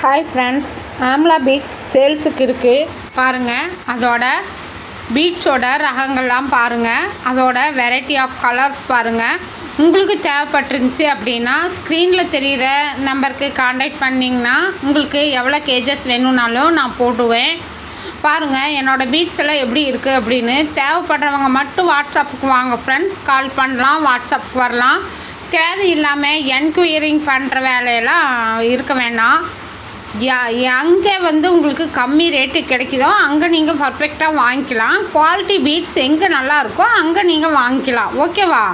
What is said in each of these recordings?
Hi friends amla beads சேல்ஸுக்கு இருக்குது பாருங்கள் அதோட பீட்ஸோட ரகங்கள்லாம் பாருங்கள் அதோட வெரைட்டி ஆஃப் கலர்ஸ் பாருங்கள் உங்களுக்கு தேவைப்பட்டுருந்துச்சி அப்படின்னா ஸ்க்ரீனில் தெரிகிற நம்பருக்கு காண்டாக்ட் பண்ணிங்கன்னா உங்களுக்கு எவ்வளோ கேஜஸ் வேணும்னாலும் நான் போடுவேன். பாருங்கள் என்னோடய பீட்ஸ் எல்லாம் எப்படி இருக்குது அப்படின்னு. தேவைப்படுறவங்க மட்டும் வாட்ஸ்அப்புக்கு வாங்க ஃப்ரெண்ட்ஸ் கால் பண்ணலாம் வாட்ஸ்அப்புக்கு வரலாம். தேவையில்லாமல் என்கொயரிங் பண்ணுற வேலையெல்லாம் இருக்க வேண்டாம் அங்கே வந்து உங்களுக்கு கம்மி ரேட்டு கிடைக்குதோ அங்கே நீங்கள் பர்ஃபெக்டாக வாங்கிக்கலாம். குவாலிட்டி பீட்ஸ் எங்கே நல்லா இருக்கோ அங்கே நீங்கள் வாங்கிக்கலாம். ஓகேவா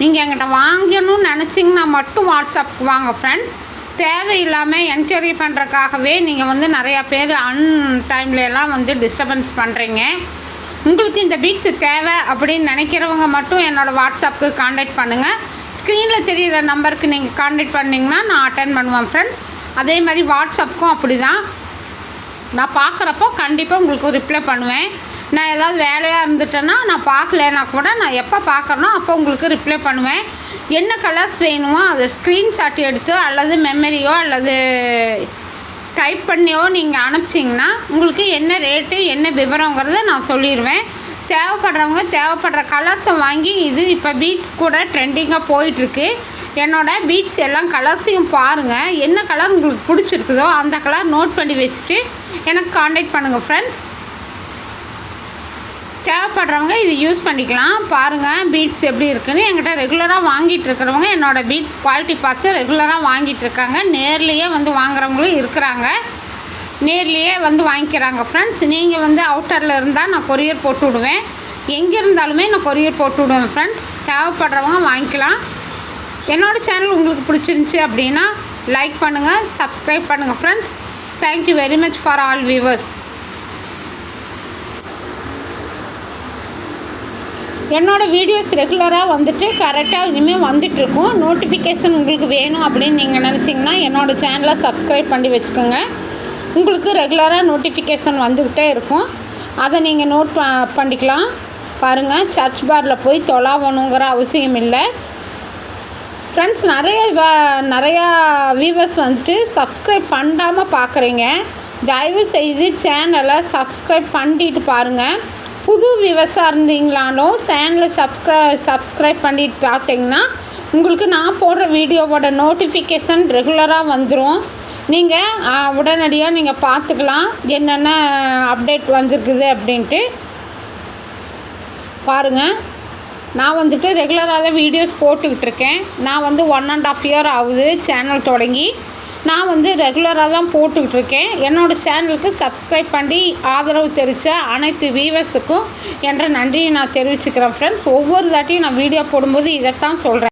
நீங்கள் எங்கிட்ட வாங்கணும்னு நினச்சிங்கன்னா மட்டும் வாட்ஸ்அப் வாங்க ஃப்ரெண்ட்ஸ் தேவையில்லாமல் என்கொயரி பண்ணுறக்காகவே நீங்கள் வந்து நிறையா பேர் அன் டைம்லலாம் வந்து டிஸ்டர்பன்ஸ் பண்ணுறீங்க. உங்களுக்கு இந்த பீட்ஸ் தேவை அப்படின்னு நினைக்கிறவங்க மட்டும் என்னோடய வாட்ஸ்அப்புக்கு காண்டாக்ட் பண்ணுங்கள் ஸ்க்ரீனில் தெரிகிற நம்பருக்கு நீங்கள் காண்டாக்ட் பண்ணிங்கன்னா நான் அட்டன் பண்ணுவேன் ஃப்ரெண்ட்ஸ் அதே மாதிரி வாட்ஸ்அப்புக்கும் அப்படி தான் நான் பார்க்குறப்போ கண்டிப்பாக உங்களுக்கு ரிப்ளை பண்ணுவேன். நான் ஏதாவது வேலையாக இருந்துட்டேன்னா நான் பார்க்கலனா கூட நான் எப்போ பார்க்குறனோ அப்போ உங்களுக்கு ரிப்ளை பண்ணுவேன். என்ன கலர்ஸ் வேணுமோ அதை ஸ்க்ரீன்ஷாட் எடுத்து அல்லது மெமரியோ அல்லது டைப் பண்ணியோ நீங்கள் அனுப்பிச்சிங்கன்னா உங்களுக்கு என்ன ரேட்டு என்ன விவரங்கிறத நான் சொல்லிடுவேன் தேவைப்படுறவங்க தேவைப்படுற கலர்ஸை வாங்கி இது இப்போ பீட்ஸ் கூட ட்ரெண்டிங்காக போயிட்டுருக்கு என்னோடய பீட்ஸ் எல்லாம் கலர்ஸையும் பாருங்கள் என்ன கலர் உங்களுக்கு பிடிச்சிருக்குதோ அந்த கலர் நோட் பண்ணி வச்சுட்டு எனக்கு காண்டாக்ட் பண்ணுங்கள் ஃப்ரெண்ட்ஸ் தேவைப்படுறவங்க இது யூஸ் பண்ணிக்கலாம். பாருங்கள் பீட்ஸ் எப்படி இருக்குன்னு. என்கிட்ட ரெகுலராக வாங்கிட்டு இருக்கிறவங்க என்னோடய பீட்ஸ் குவாலிட்டி பார்த்து ரெகுலராக வாங்கிட்டு இருக்காங்க. நேர்லேயே வந்து வாங்குறவங்களும் இருக்கிறாங்க. நேர்லேயே வந்து வாங்கிக்கிறாங்க ஃப்ரெண்ட்ஸ் நீங்கள் வந்து அவுட்டரில் இருந்தால் நான் கொரியர் போட்டு விடுவேன். எங்கே இருந்தாலுமே நான் கொரியர் போட்டு விடுவேன் ஃப்ரெண்ட்ஸ் தேவைப்படுறவங்க வாங்கிக்கலாம். என்னோடய சேனல் உங்களுக்கு பிடிச்சிருந்துச்சி அப்படின்னா லைக் பண்ணுங்கள் சப்ஸ்கிரைப் பண்ணுங்கள் friends thank you very much for all viewers என்னோடய வீடியோஸ் ரெகுலராக வந்துட்டு கரெக்டாக இனிமேல் வந்துட்டுருக்கும். நோட்டிஃபிகேஷன் உங்களுக்கு வேணும் அப்படின்னு நீங்கள் நினச்சிங்கன்னா என்னோடய சேனலை சப்ஸ்கிரைப் பண்ணி வச்சுக்கோங்க. உங்களுக்கு ரெகுலராக நோட்டிஃபிகேஷன் வந்துக்கிட்டே இருக்கும். அதை நீங்கள் நோட் பண்ணிக்கலாம். பாருங்கள் சர்ச் பாரில் போய் தொலாவணுங்கிற அவசியம் இல்லை ஃப்ரெண்ட்ஸ் நிறைய நிறையா வியூவர்ஸ் வந்துட்டு சப்ஸ்கிரைப் பண்ணாமல் பார்க்குறீங்க தயவு செய்து சேனலை சப்ஸ்கிரைப் பண்ணிட்டு பாருங்கள் புது விவசாயம் இருந்தீங்களாலும் சேனலை சப்ஸ்கிரை சப்ஸ்கிரைப் பண்ணிட்டு பார்த்தீங்கன்னா உங்களுக்கு நான் போடுற வீடியோவோட நோட்டிஃபிகேஷன் ரெகுலராக வந்துடும் நீங்கள் உடனடியாக நீங்கள் பார்த்துக்கலாம் என்னென்ன அப்டேட் வந்திருக்குது அப்படின்ட்டு. பாருங்கள் நான் வந்துட்டு ரெகுலராக தான் வீடியோஸ் போட்டுக்கிட்டு இருக்கேன் நான் வந்து ஒன் அண்ட் ஆஃப் இயர் ஆகுது சேனல் தொடங்கி. நான் வந்து ரெகுலராக தான் போட்டுக்கிட்டு இருக்கேன் என்னோடய சேனலுக்கு சப்ஸ்கிரைப் பண்ணி ஆதரவு தெரிவித்த அனைத்து வியூவர்ஸுக்கும் என்ற நன்றியை நான் தெரிவிச்சுக்கிறேன் ஃப்ரெண்ட்ஸ் ஒவ்வொரு தாட்டியும் நான் வீடியோ போடும்போது இதைத்தான் சொல்கிறேன்